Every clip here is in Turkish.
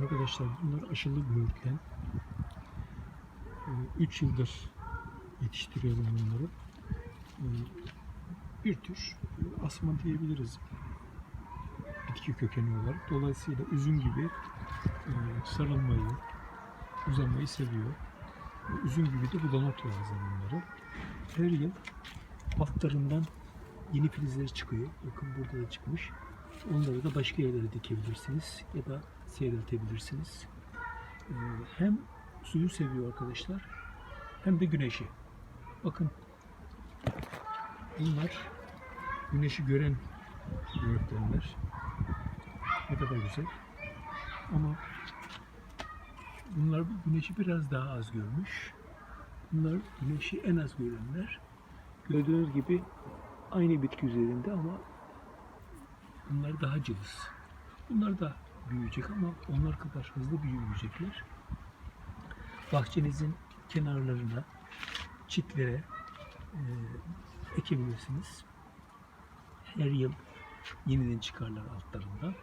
Arkadaşlar bunlar aşılı böğürtlen. 3 yıldır yetiştiriyorum bunları. Ee, Bir tür asma diyebiliriz. Bitki kökeni olarak. Dolayısıyla üzüm gibi e, sarılmayı, uzamayı seviyor. Üzüm gibi de budanak lazım bunları. Her yıl altlarından yeni filizler çıkıyor. Bakın burada da çıkmış. Onları da başka yerlere dikebilirsiniz ya da seyreltebilirsiniz. Ee, hem suyu seviyor arkadaşlar hem de güneşi. Bakın bunlar güneşi gören böğürtlenler. Ne kadar güzel. Ama bunlar güneşi biraz daha az görmüş. Bunlar güneşi en az görenler. Gördüğünüz gibi aynı bitki üzerinde ama bunlar daha cılız. Bunlar da büyüyecek ama onlar kadar hızlı büyümeyecekler. Bahçenizin kenarlarına, çitlere e, ekebilirsiniz. Her yıl yeniden çıkarlar altlarından.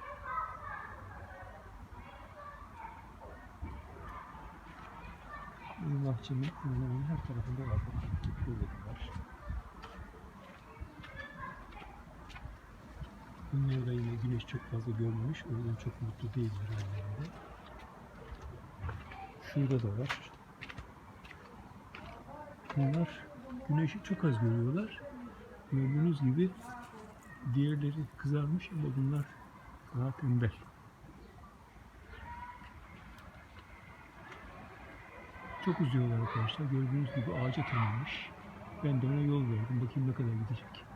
Benim bahçemin her tarafında var. Şöyle var. Bunlar da yine güneş çok fazla görmemiş. O yüzden çok mutlu değiller hallerinde. Şurada da var. Bunlar güneşi çok az görüyorlar. Gördüğünüz gibi diğerleri kızarmış ama bunlar daha tembel. Çok uzuyorlar arkadaşlar. Gördüğünüz gibi ağaca tırmanmış. Ben de ona yol verdim. Bakayım ne kadar gidecek.